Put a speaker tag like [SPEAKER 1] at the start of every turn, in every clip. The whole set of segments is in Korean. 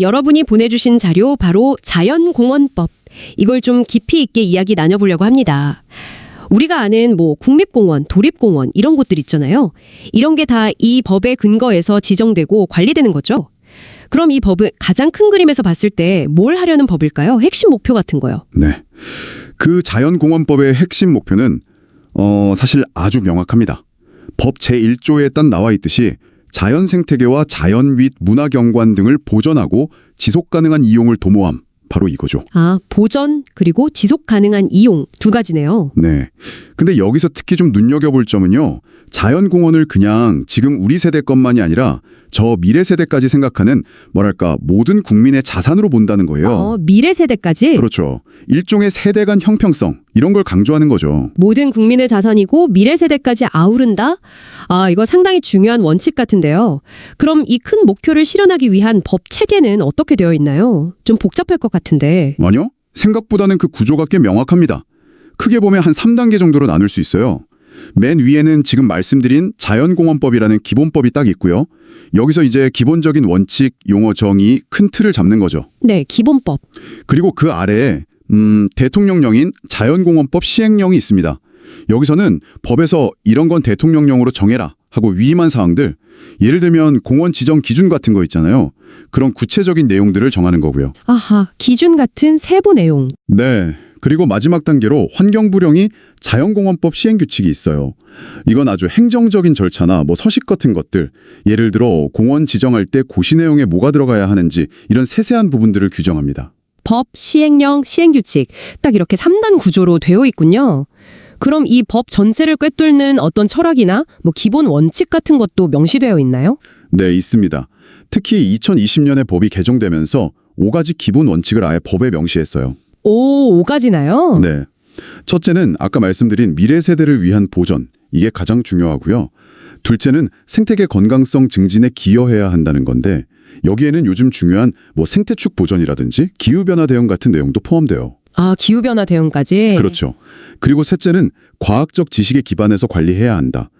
[SPEAKER 1] 여러분이 보내주신 자료 바로 자연공원법. 이걸 좀 깊이 있게 이야기 나눠보려고 합니다. 우리가 아는 뭐 국립공원, 도립공원 이런 곳들 있잖아요. 이런 게 다 이 법의 근거에서 지정되고 관리되는 거죠. 그럼 이 법은 가장 큰 그림에서 봤을 때 뭘 하려는 법일까요? 핵심 목표 같은 거요.
[SPEAKER 2] 네. 그 자연공원법의 핵심 목표는 어, 사실 아주 명확합니다. 법 제1조에 딱 나와 있듯이 자연 생태계와 자연 및 문화 경관 등을 보존하고 지속 가능한 이용을 도모함. 바로 이거죠.
[SPEAKER 1] 아, 보전 그리고 지속 가능한 이용 두 가지네요.
[SPEAKER 2] 네. 근데 여기서 특히 좀 눈여겨볼 점은요. 자연공원을 그냥 지금 우리 세대 것만이 아니라 저 미래 세대까지 생각하는 뭐랄까 모든 국민의 자산으로 본다는 거예요.
[SPEAKER 1] 어, 미래 세대까지
[SPEAKER 2] 그렇죠. 일종의 세대 간 형평성 이런 걸 강조하는 거죠.
[SPEAKER 1] 모든 국민의 자산이고 미래 세대까지 아우른다? 아, 이거 상당히 중요한 원칙 같은데요. 그럼 이 큰 목표를 실현하기 위한 법 체계는 어떻게 되어 있나요? 좀 복잡할 것 같은데.
[SPEAKER 2] 아니요. 생각보다는 그 구조가 꽤 명확합니다. 크게 보면 한 3단계 정도로 나눌 수 있어요. 맨 위에는 지금 말씀드린 자연공원법이라는 기본법이 딱 있고요. 여기서 이제 기본적인 원칙, 용어 정의, 큰 틀을 잡는 거죠.
[SPEAKER 1] 네, 기본법.
[SPEAKER 2] 그리고 그 아래에 음, 대통령령인 자연공원법 시행령이 있습니다. 여기서는 법에서 이런 건 대통령령으로 정해라 하고 위임한 사항들, 예를 들면 공원 지정 기준 같은 거 있잖아요. 그런 구체적인 내용들을 정하는 거고요.
[SPEAKER 1] 아하, 기준 같은 세부 내용.
[SPEAKER 2] 네. 그리고 마지막 단계로 환경부령이 자연공원법 시행규칙이 있어요. 이건 아주 행정적인 절차나 뭐 서식 같은 것들, 예를 들어 공원 지정할 때 고시 내용에 뭐가 들어가야 하는지 이런 세세한 부분들을 규정합니다.
[SPEAKER 1] 법, 시행령, 시행규칙. 딱 이렇게 3단 구조로 되어 있군요. 그럼 이 법 전체를 꿰뚫는 어떤 철학이나 뭐 기본 원칙 같은 것도 명시되어 있나요?
[SPEAKER 2] 네, 있습니다. 특히 2020년에 법이 개정되면서 5가지 기본 원칙을 아예 법에 명시했어요.
[SPEAKER 1] 오, 5가지나요?
[SPEAKER 2] 네. 첫째는 아까 말씀드린 미래 세대를 위한 보전. 이게 가장 중요하고요. 둘째는 생태계 건강성 증진에 기여해야 한다는 건데 여기에는 요즘 중요한 뭐 생태축 보전이라든지 기후변화 대응 같은 내용도 포함돼요.
[SPEAKER 1] 아, 기후변화 대응까지?
[SPEAKER 2] 그렇죠. 그리고 셋째는 과학적 지식에 기반해서 관리해야 한다.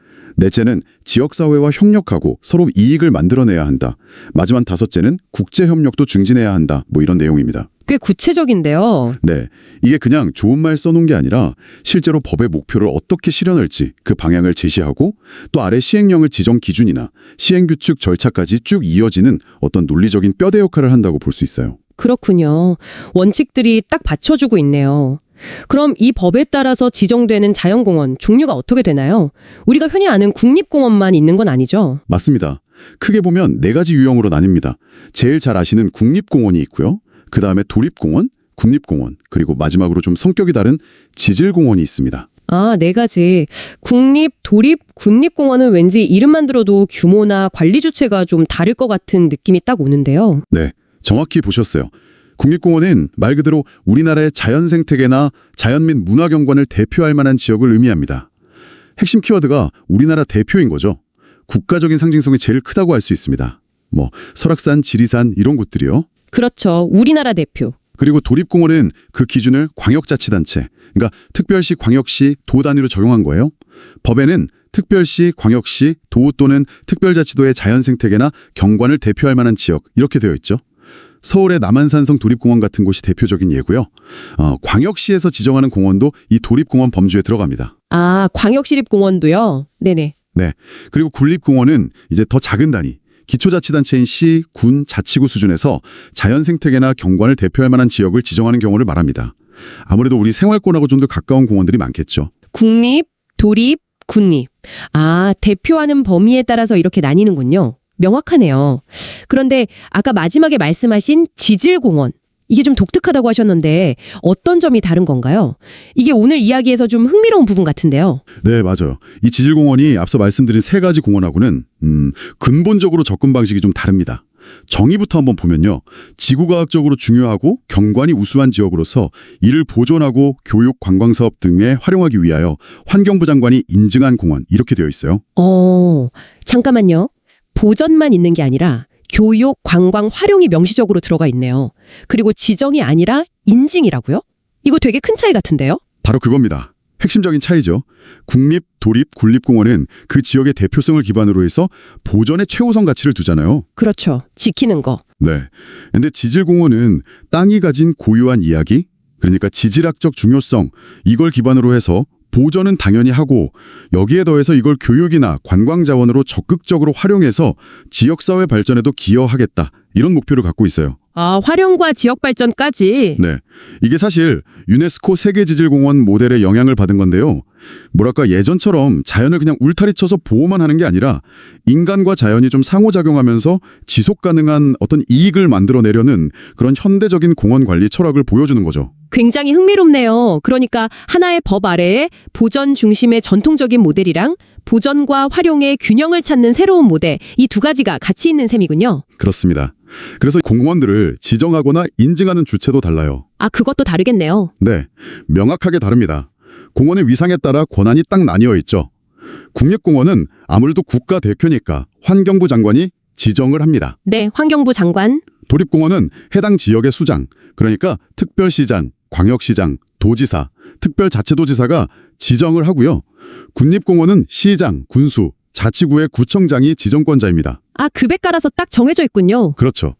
[SPEAKER 2] 넷째는 지역사회와 협력하고 서로 이익을 만들어내야 한다. 마지막 다섯째는 국제협력도 증진해야 한다. 뭐 이런 내용입니다.
[SPEAKER 1] 꽤 구체적인데요.
[SPEAKER 2] 네. 이게 그냥 좋은 말 써놓은 게 아니라 실제로 법의 목표를 어떻게 실현할지 그 방향을 제시하고 또 아래 시행령을 지정 기준이나 시행규칙 절차까지 쭉 이어지는 어떤 논리적인 뼈대 역할을 한다고 볼 수 있어요.
[SPEAKER 1] 그렇군요. 원칙들이 딱 받쳐주고 있네요. 그럼 이 법에 따라서 지정되는 자연공원 종류가 어떻게 되나요? 우리가 흔히 아는 국립공원만 있는 건 아니죠?
[SPEAKER 2] 맞습니다. 크게 보면 네 가지 유형으로 나뉩니다. 제일 잘 아시는 국립공원이 있고요. 그 다음에 도립공원, 국립공원, 그리고 마지막으로 좀 성격이 다른 지질공원이 있습니다.
[SPEAKER 1] 아, 네 가지. 국립, 도립, 국립공원은 왠지 이름만 들어도 규모나 관리 주체가 좀 다를 것 같은 느낌이 딱 오는데요.
[SPEAKER 2] 네, 정확히 보셨어요. 국립공원은 말 그대로 우리나라의 자연 생태계나 자연 및 문화 경관을 대표할 만한 지역을 의미합니다. 핵심 키워드가 우리나라 대표인 거죠. 국가적인 상징성이 제일 크다고 할 수 있습니다. 뭐 설악산, 지리산 이런 곳들이요.
[SPEAKER 1] 그렇죠. 우리나라 대표.
[SPEAKER 2] 그리고 도립공원은 그 기준을 광역자치단체, 그러니까 특별시, 광역시, 도 단위로 적용한 거예요. 법에는 특별시, 광역시, 도 또는 특별자치도의 자연생태계나 경관을 대표할 만한 지역 이렇게 되어 있죠. 서울의 남한산성 도립공원 같은 곳이 대표적인 예고요. 어, 광역시에서 지정하는 공원도 이 도립공원 범주에 들어갑니다.
[SPEAKER 1] 아, 광역시립공원도요? 네네.
[SPEAKER 2] 네. 그리고 군립공원은 이제 더 작은 단위, 기초자치단체인 시, 군, 자치구 수준에서 자연생태계나 경관을 대표할 만한 지역을 지정하는 경우를 말합니다. 아무래도 우리 생활권하고 좀 더 가까운 공원들이 많겠죠.
[SPEAKER 1] 국립, 도립, 군립. 아, 대표하는 범위에 따라서 이렇게 나뉘는군요. 명확하네요. 그런데 아까 마지막에 말씀하신 지질공원. 이게 좀 독특하다고 하셨는데 어떤 점이 다른 건가요? 이게 오늘 이야기에서 좀 흥미로운 부분 같은데요.
[SPEAKER 2] 네, 맞아요. 이 지질공원이 앞서 말씀드린 세 가지 공원하고는 음, 근본적으로 접근 방식이 좀 다릅니다. 정의부터 한번 보면요. 지구과학적으로 중요하고 경관이 우수한 지역으로서 이를 보존하고 교육, 관광사업 등에 활용하기 위하여 환경부 장관이 인증한 공원 이렇게 되어 있어요.
[SPEAKER 1] 어, 잠깐만요. 보전만 있는 게 아니라 교육, 관광, 활용이 명시적으로 들어가 있네요. 그리고 지정이 아니라 인증이라고요? 이거 되게 큰 차이 같은데요?
[SPEAKER 2] 바로 그겁니다. 핵심적인 차이죠. 국립, 도립, 군립공원은 그 지역의 대표성을 기반으로 해서 보전의 최우선 가치를 두잖아요.
[SPEAKER 1] 그렇죠. 지키는 거.
[SPEAKER 2] 네. 근데 지질공원은 땅이 가진 고유한 이야기, 그러니까 지질학적 중요성, 이걸 기반으로 해서 보전은 당연히 하고 여기에 더해서 이걸 교육이나 관광 자원으로 적극적으로 활용해서 지역사회 발전에도 기여하겠다. 이런 목표를 갖고 있어요.
[SPEAKER 1] 아, 활용과 지역 발전까지.
[SPEAKER 2] 네. 이게 사실 유네스코 세계지질공원 모델의 영향을 받은 건데요. 뭐랄까 예전처럼 자연을 그냥 울타리 쳐서 보호만 하는 게 아니라 인간과 자연이 좀 상호작용하면서 지속 가능한 어떤 이익을 만들어내려는 그런 현대적인 공원 관리 철학을 보여주는 거죠.
[SPEAKER 1] 굉장히 흥미롭네요. 그러니까 하나의 법 아래에 보전 중심의 전통적인 모델이랑 보전과 활용의 균형을 찾는 새로운 모델, 이 두 가지가 같이 있는 셈이군요.
[SPEAKER 2] 그렇습니다. 그래서 공원들을 지정하거나 인증하는 주체도 달라요.
[SPEAKER 1] 아, 그것도 다르겠네요.
[SPEAKER 2] 네, 명확하게 다릅니다. 공원의 위상에 따라 권한이 딱 나뉘어 있죠. 국립공원은 아무래도 국가 대표니까 환경부 장관이 지정을 합니다.
[SPEAKER 1] 네, 환경부 장관.
[SPEAKER 2] 도립공원은 해당 지역의 수장, 그러니까 특별시장, 광역시장, 도지사, 특별자치도지사가 지정을 하고요. 국립공원은 시장, 군수, 자치구의 구청장이 지정권자입니다.
[SPEAKER 1] 아, 급에 깔아서 딱 정해져 있군요.
[SPEAKER 2] 그렇죠.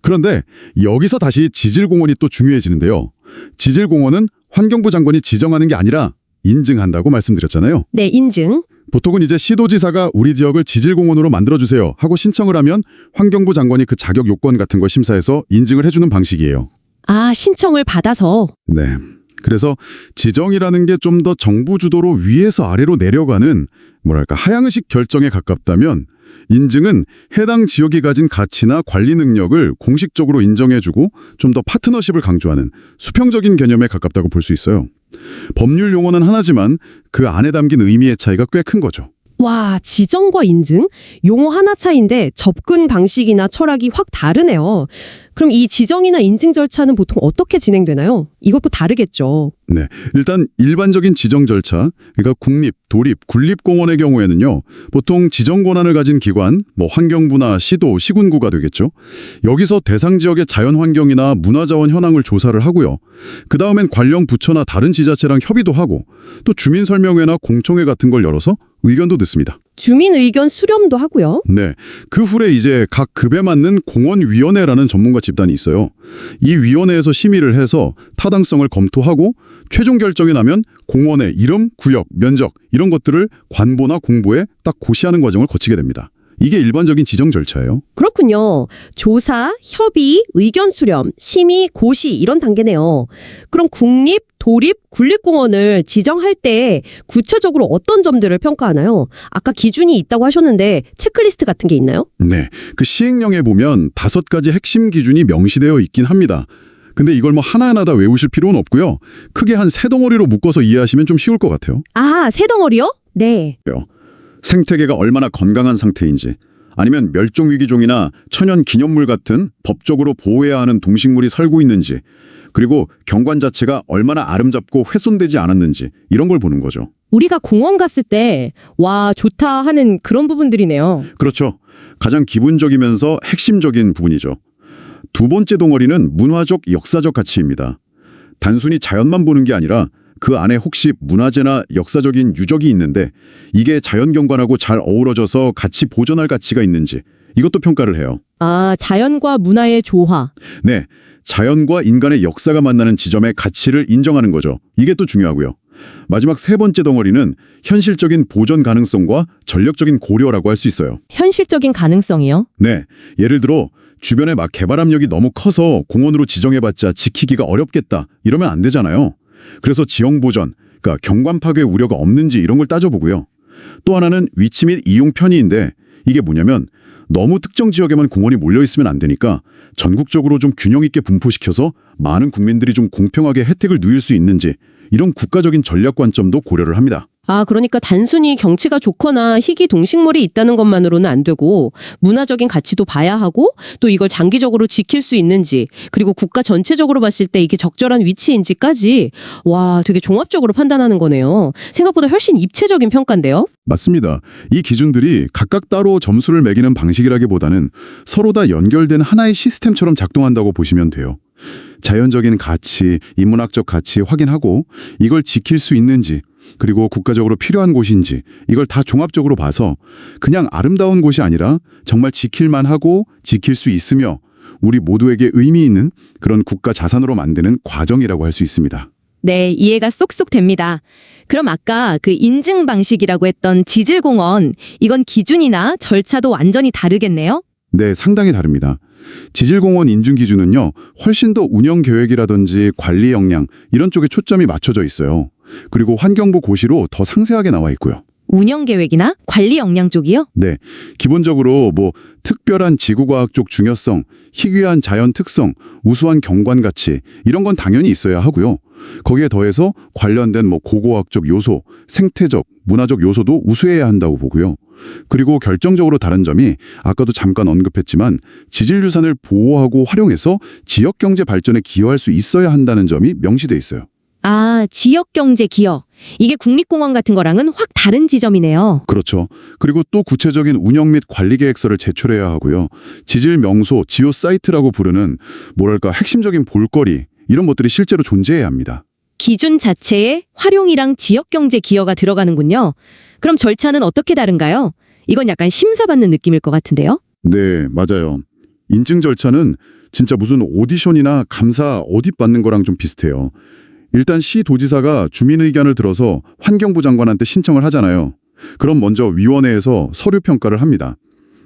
[SPEAKER 2] 그런데 여기서 다시 지질공원이 또 중요해지는데요. 지질공원은 환경부 장관이 지정하는 게 아니라 인증한다고 말씀드렸잖아요.
[SPEAKER 1] 네, 인증.
[SPEAKER 2] 보통은 이제 시도지사가 우리 지역을 지질공원으로 만들어주세요 하고 신청을 하면 환경부 장관이 그 자격 요건 같은 걸 심사해서 인증을 해주는 방식이에요.
[SPEAKER 1] 아, 신청을 받아서.
[SPEAKER 2] 네. 그래서 지정이라는 게 좀 더 정부 주도로 위에서 아래로 내려가는 뭐랄까 하향의식 결정에 가깝다면 인증은 해당 지역이 가진 가치나 관리 능력을 공식적으로 인정해주고 좀 더 파트너십을 강조하는 수평적인 개념에 가깝다고 볼 수 있어요. 법률 용어는 하나지만 그 안에 담긴 의미의 차이가 꽤 큰 거죠.
[SPEAKER 1] 와, 지정과 인증? 용어 하나 차이인데 접근 방식이나 철학이 확 다르네요. 그럼 이 지정이나 인증 절차는 보통 어떻게 진행되나요? 이것도 다르겠죠.
[SPEAKER 2] 네. 일단 일반적인 지정 절차, 그러니까 국립, 도립, 군립공원의 경우에는요. 보통 지정 권한을 가진 기관, 뭐 환경부나 시도, 시군구가 되겠죠. 여기서 대상 지역의 자연 환경이나 문화 자원 현황을 조사를 하고요. 그다음엔 관련 부처나 다른 지자체랑 협의도 하고 또 주민 설명회나 공청회 같은 걸 열어서 의견도 듣습니다.
[SPEAKER 1] 주민 의견 수렴도 하고요.
[SPEAKER 2] 네. 그 후에 이제 각 급에 맞는 공원위원회라는 전문가 집단이 있어요. 이 위원회에서 심의를 해서 타당성을 검토하고 최종 결정이 나면 공원의 이름, 구역, 면적 이런 것들을 관보나 공보에 딱 고시하는 과정을 거치게 됩니다. 이게 일반적인 지정 절차예요.
[SPEAKER 1] 그렇군요. 조사, 협의, 의견 수렴, 심의, 고시 이런 단계네요. 그럼 국립, 도립, 군립공원을 지정할 때 구체적으로 어떤 점들을 평가하나요? 아까 기준이 있다고 하셨는데 체크리스트 같은 게 있나요?
[SPEAKER 2] 네. 그 시행령에 보면 다섯 가지 핵심 기준이 명시되어 있긴 합니다. 근데 이걸 뭐 하나하나 다 외우실 필요는 없고요. 크게 한 세 덩어리로 묶어서 이해하시면 좀 쉬울 것 같아요.
[SPEAKER 1] 아, 새 덩어리요? 네.
[SPEAKER 2] 생태계가 얼마나 건강한 상태인지 아니면 멸종위기종이나 천연 기념물 같은 법적으로 보호해야 하는 동식물이 살고 있는지 그리고 경관 자체가 얼마나 아름답고 훼손되지 않았는지 이런 걸 보는 거죠.
[SPEAKER 1] 우리가 공원 갔을 때, 와, 좋다 하는 그런 부분들이네요.
[SPEAKER 2] 그렇죠. 가장 기본적이면서 핵심적인 부분이죠. 두 번째 덩어리는 문화적 역사적 가치입니다. 단순히 자연만 보는 게 아니라 그 안에 혹시 문화재나 역사적인 유적이 있는데 이게 자연경관하고 잘 어우러져서 같이 보존할 가치가 있는지 이것도 평가를 해요.
[SPEAKER 1] 아, 자연과 문화의 조화.
[SPEAKER 2] 네, 자연과 인간의 역사가 만나는 지점의 가치를 인정하는 거죠. 이게 또 중요하고요. 마지막 세 번째 덩어리는 현실적인 보존 가능성과 전력적인 고려라고 할 수 있어요.
[SPEAKER 1] 현실적인 가능성이요?
[SPEAKER 2] 네, 예를 들어 주변에 막 개발 압력이 너무 커서 공원으로 지정해봤자 지키기가 어렵겠다 이러면 안 되잖아요. 그래서 지형 보전, 그러니까 경관 파괴 우려가 없는지 이런 걸 따져보고요. 또 하나는 위치 및 이용 편의인데 이게 뭐냐면 너무 특정 지역에만 공원이 몰려 있으면 안 되니까 전국적으로 좀 균형 있게 분포시켜서 많은 국민들이 좀 공평하게 혜택을 누릴 수 있는지 이런 국가적인 전략 관점도 고려를 합니다.
[SPEAKER 1] 아, 그러니까 단순히 경치가 좋거나 희귀 동식물이 있다는 것만으로는 안 되고 문화적인 가치도 봐야 하고 또 이걸 장기적으로 지킬 수 있는지 그리고 국가 전체적으로 봤을 때 이게 적절한 위치인지까지 와, 되게 종합적으로 판단하는 거네요. 생각보다 훨씬 입체적인 평가인데요.
[SPEAKER 2] 맞습니다. 이 기준들이 각각 따로 점수를 매기는 방식이라기보다는 서로 다 연결된 하나의 시스템처럼 작동한다고 보시면 돼요. 자연적인 가치, 인문학적 가치 확인하고 이걸 지킬 수 있는지 그리고 국가적으로 필요한 곳인지 이걸 다 종합적으로 봐서 그냥 아름다운 곳이 아니라 정말 지킬만 하고 지킬 수 있으며 우리 모두에게 의미 있는 그런 국가 자산으로 만드는 과정이라고 할 수 있습니다.
[SPEAKER 3] 네, 이해가 쏙쏙 됩니다. 그럼 아까 그 인증 방식이라고 했던 지질공원, 이건 기준이나 절차도 완전히 다르겠네요?
[SPEAKER 2] 네, 상당히 다릅니다. 지질공원 인증 기준은요, 훨씬 더 운영 계획이라든지 관리 역량 이런 쪽에 초점이 맞춰져 있어요. 그리고 환경부 고시로 더 상세하게 나와 있고요.
[SPEAKER 3] 운영 계획이나 관리 역량 쪽이요?
[SPEAKER 2] 네, 기본적으로 뭐 특별한 지구과학적 중요성, 희귀한 자연 특성, 우수한 경관 가치 이런 건 당연히 있어야 하고요. 거기에 더해서 관련된 뭐 고고학적 요소, 생태적, 문화적 요소도 우수해야 한다고 보고요. 그리고 결정적으로 다른 점이 아까도 잠깐 언급했지만 지질유산을 보호하고 활용해서 지역 경제 발전에 기여할 수 있어야 한다는 점이 명시돼 있어요.
[SPEAKER 3] 아, 지역 경제 기여. 이게 국립공원 같은 거랑은 확 다른 지점이네요.
[SPEAKER 2] 그렇죠. 그리고 또 구체적인 운영 및 관리 계획서를 제출해야 하고요. 지질 명소, 지오 사이트라고 부르는 뭐랄까 핵심적인 볼거리 이런 것들이 실제로 존재해야 합니다.
[SPEAKER 3] 기준 자체에 활용이랑 지역 경제 기여가 들어가는군요. 그럼 절차는 어떻게 다른가요? 이건 약간 심사받는 느낌일 것 같은데요?
[SPEAKER 2] 네, 맞아요. 인증 절차는 진짜 무슨 오디션이나 감사 어디 받는 거랑 좀 비슷해요. 일단 시 도지사가 주민 의견을 들어서 환경부 장관한테 신청을 하잖아요. 그럼 먼저 위원회에서 서류 평가를 합니다.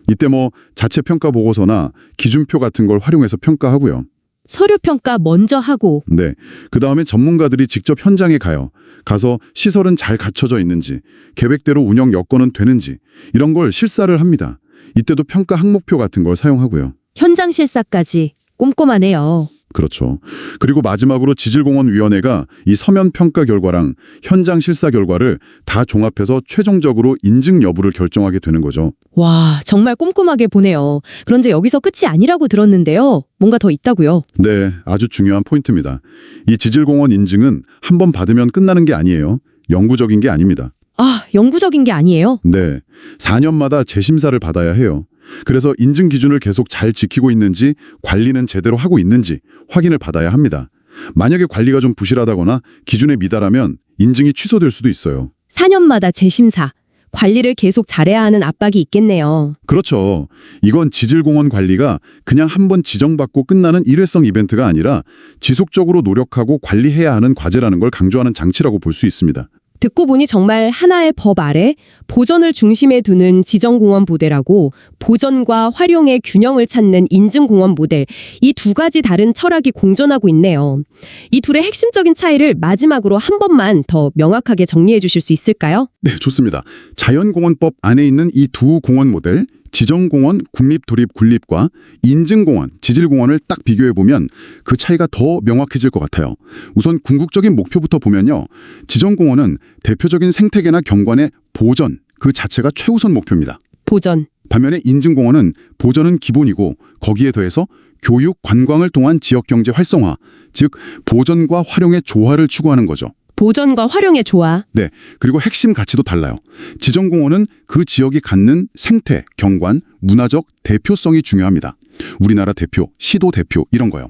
[SPEAKER 2] 이때 뭐 자체 평가 보고서나 기준표 같은 걸 활용해서 평가하고요.
[SPEAKER 3] 서류 평가 먼저 하고
[SPEAKER 2] 네. 그 다음에 전문가들이 직접 현장에 가요. 가서 시설은 잘 갖춰져 있는지, 계획대로 운영 여건은 되는지, 이런 걸 실사를 합니다. 이때도 평가 항목표 같은 걸 사용하고요.
[SPEAKER 3] 현장 실사까지 꼼꼼하네요.
[SPEAKER 2] 그렇죠. 그리고 마지막으로 지질공원위원회가 이 서면 평가 결과랑 현장 실사 결과를 다 종합해서 최종적으로 인증 여부를 결정하게 되는 거죠.
[SPEAKER 3] 와, 정말 꼼꼼하게 보네요. 그런데 여기서 끝이 아니라고 들었는데요. 뭔가 더 있다고요.
[SPEAKER 2] 네, 아주 중요한 포인트입니다. 이 지질공원 인증은 한 번 받으면 끝나는 게 아니에요. 영구적인 게 아닙니다.
[SPEAKER 3] 아, 영구적인 게 아니에요.
[SPEAKER 2] 네, 4년마다 재심사를 받아야 해요. 그래서 인증 기준을 계속 잘 지키고 있는지 관리는 제대로 하고 있는지 확인을 받아야 합니다. 만약에 관리가 좀 부실하다거나 기준에 미달하면 인증이 취소될 수도 있어요.
[SPEAKER 3] 4년마다 재심사. 관리를 계속 잘해야 하는 압박이 있겠네요.
[SPEAKER 2] 그렇죠. 이건 지질공원 관리가 그냥 한 번 지정받고 끝나는 일회성 이벤트가 아니라 지속적으로 노력하고 관리해야 하는 과제라는 걸 강조하는 장치라고 볼 수 있습니다.
[SPEAKER 1] 듣고 보니 정말 하나의 법 아래 보전을 중심에 두는 지정공원 모델하고 보전과 활용의 균형을 찾는 인증공원 모델 이 두 가지 다른 철학이 공존하고 있네요. 이 둘의 핵심적인 차이를 마지막으로 한 번만 더 명확하게 정리해 주실 수 있을까요?
[SPEAKER 2] 네, 좋습니다. 자연공원법 안에 있는 이 두 공원 모델, 지정공원 국립도립 군립과 인증공원, 지질공원을 딱 비교해 보면 그 차이가 더 명확해질 것 같아요. 우선 궁극적인 목표부터 보면요. 지정공원은 대표적인 생태계나 경관의 보전, 그 자체가 최우선 목표입니다.
[SPEAKER 1] 보전.
[SPEAKER 2] 반면에 인증공원은 보전은 기본이고 거기에 더해서 교육, 관광을 통한 지역경제 활성화, 즉 보전과 활용의 조화를 추구하는 거죠.
[SPEAKER 1] 보전과 활용의 조화.
[SPEAKER 2] 네, 그리고 핵심 가치도 달라요. 지정공원은 그 지역이 갖는 생태, 경관, 문화적 대표성이 중요합니다. 우리나라 대표, 시도 대표 이런 거요.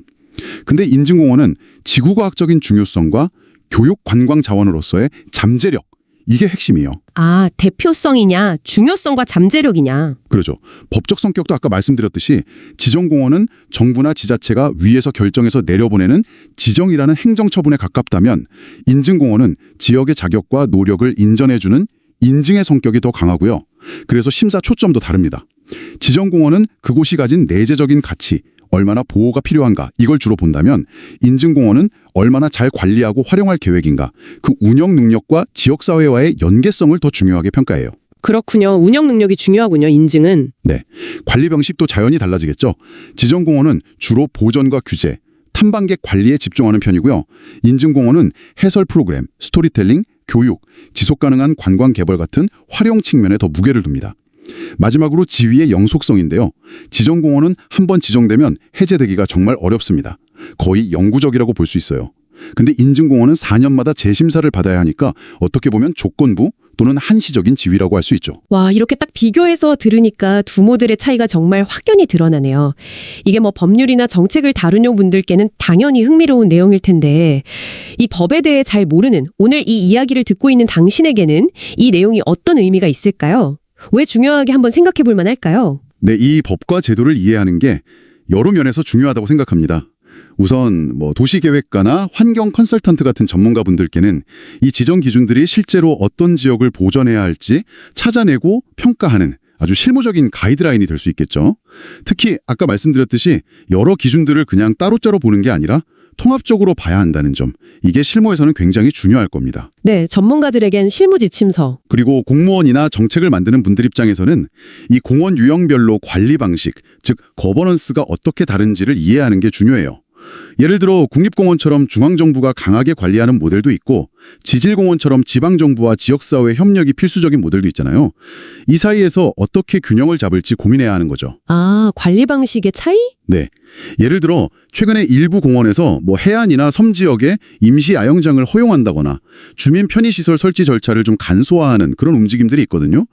[SPEAKER 2] 근데 인증공원은 지구과학적인 중요성과 교육 관광 자원으로서의 잠재력 이게 핵심이에요.
[SPEAKER 1] 아, 대표성이냐, 중요성과 잠재력이냐.
[SPEAKER 2] 그러죠. 법적 성격도 아까 말씀드렸듯이 지정공원은 정부나 지자체가 위에서 결정해서 내려보내는 지정이라는 행정처분에 가깝다면 인증공원은 지역의 자격과 노력을 인정해주는 인증의 성격이 더 강하고요. 그래서 심사 초점도 다릅니다. 지정공원은 그곳이 가진 내재적인 가치, 얼마나 보호가 필요한가 이걸 주로 본다면 인증공원은 얼마나 잘 관리하고 활용할 계획인가 그 운영 능력과 지역사회와의 연계성을 더 중요하게 평가해요.
[SPEAKER 1] 그렇군요. 운영 능력이 중요하군요, 인증은.
[SPEAKER 2] 관리 방식도 자연히 달라지겠죠. 지정공원은 주로 보전과 규제, 탐방객 관리에 집중하는 편이고요. 인증공원은 해설 프로그램, 스토리텔링, 교육, 지속 가능한 관광 개발 같은 활용 측면에 더 무게를 둡니다. 마지막으로 지위의 영속성인데요. 지정공원은 한 번 지정되면 해제되기가 정말 어렵습니다. 거의 영구적이라고 볼 수 있어요. 근데 인증공원은 4년마다 재심사를 받아야 하니까 어떻게 보면 조건부 또는 한시적인 지위라고 할 수 있죠.
[SPEAKER 1] 와, 이렇게 딱 비교해서 들으니까 두모들의 차이가 정말 확연히 드러나네요. 이게 뭐 법률이나 정책을 다루는 분들께는 당연히 흥미로운 내용일 텐데, 이 법에 대해 잘 모르는 오늘 이 이야기를 듣고 있는 당신에게는 이 내용이 어떤 의미가 있을까요? 왜 중요하게 한번 생각해 볼 만할까요?
[SPEAKER 2] 네, 이 법과 제도를 이해하는 게 여러 면에서 중요하다고 생각합니다. 우선 뭐 도시계획가나 환경 컨설턴트 같은 전문가분들께는 이 지정 기준들이 실제로 어떤 지역을 보전해야 할지 찾아내고 평가하는 아주 실무적인 가이드라인이 될 수 있겠죠. 특히 아까 말씀드렸듯이 여러 기준들을 그냥 따로따로 보는 게 아니라 통합적으로 봐야 한다는 점. 이게 실무에서는 굉장히 중요할 겁니다.
[SPEAKER 1] 네, 전문가들에겐 실무 지침서.
[SPEAKER 2] 그리고 공무원이나 정책을 만드는 분들 입장에서는 이 공원 유형별로 관리 방식, 즉 거버넌스가 어떻게 다른지를 이해하는 게 중요해요. 예를 들어 국립공원처럼 중앙정부가 강하게 관리하는 모델도 있고 지질공원처럼 지방정부와 지역사회 협력이 필수적인 모델도 있잖아요. 이 사이에서 어떻게 균형을 잡을지 고민해야 하는 거죠.
[SPEAKER 1] 아, 관리 방식의 차이?
[SPEAKER 2] 네. 예를 들어 최근에 일부 공원에서 뭐 해안이나 섬 지역에 임시 야영장을 허용한다거나 주민 편의시설 설치 절차를 좀 간소화하는 그런 움직임들이 있거든요.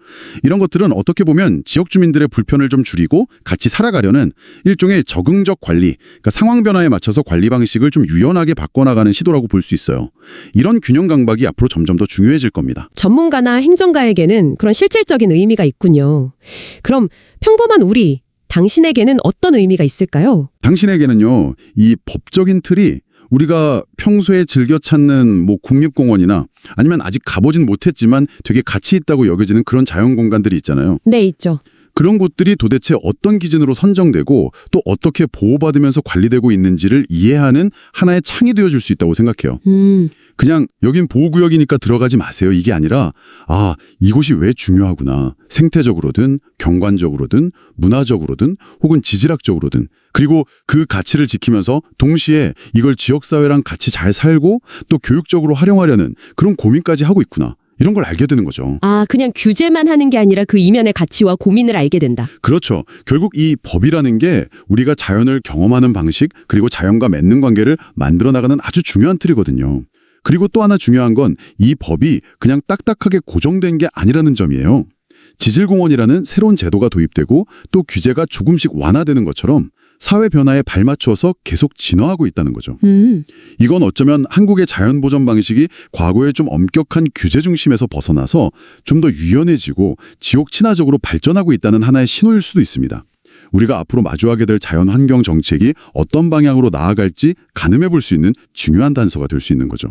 [SPEAKER 2] 이런 것들은 어떻게 보면 지역 주민들의 불편을 좀 줄이고 같이 살아가려는 일종의 적응적 관리, 그러니까 상황 변화에 맞춰서 관리 방식을 좀 유연하게 바꿔나가는 시도라고 볼 수 있어요. 이런 균형 강박이 앞으로 점점 더 중요해질 겁니다.
[SPEAKER 1] 전문가나 행정가에게는 그런 실질적인 의미가 있군요. 그럼 평범한 우리, 당신에게는 어떤 의미가 있을까요?
[SPEAKER 2] 당신에게는요, 이 법적인 틀이 우리가 평소에 즐겨 찾는 뭐 국립공원이나 아니면 아직 가보진 못했지만 되게 가치 있다고 여겨지는 그런 자연 공간들이 있잖아요.
[SPEAKER 1] 네, 있죠.
[SPEAKER 2] 그런 곳들이 도대체 어떤 기준으로 선정되고 또 어떻게 보호받으면서 관리되고 있는지를 이해하는 하나의 창이 되어줄 수 있다고 생각해요.
[SPEAKER 1] 음,
[SPEAKER 2] 그냥 여긴 보호구역이니까 들어가지 마세요. 이게 아니라 아 이곳이 왜 중요하구나. 생태적으로든 경관적으로든 문화적으로든 혹은 지질학적으로든 그리고 그 가치를 지키면서 동시에 이걸 지역사회랑 같이 잘 살고 또 교육적으로 활용하려는 그런 고민까지 하고 있구나. 이런 걸 알게 되는 거죠.
[SPEAKER 1] 아, 그냥 규제만 하는 게 아니라 그 이면의 가치와 고민을 알게 된다.
[SPEAKER 2] 그렇죠. 결국 이 법이라는 게 우리가 자연을 경험하는 방식 그리고 자연과 맺는 관계를 만들어 나가는 아주 중요한 틀이거든요. 그리고 또 하나 중요한 건 이 법이 그냥 딱딱하게 고정된 게 아니라는 점이에요. 지질공원이라는 새로운 제도가 도입되고 또 규제가 조금씩 완화되는 것처럼 사회 변화에 발맞춰서 계속 진화하고 있다는 거죠.
[SPEAKER 1] 음,
[SPEAKER 2] 이건 어쩌면 한국의 자연 보전 방식이 과거의 좀 엄격한 규제 중심에서 벗어나서 좀 더 유연해지고 지옥 친화적으로 발전하고 있다는 하나의 신호일 수도 있습니다. 우리가 앞으로 마주하게 될 자연 환경 정책이 어떤 방향으로 나아갈지 가늠해 볼 수 있는 중요한 단서가 될 수 있는 거죠.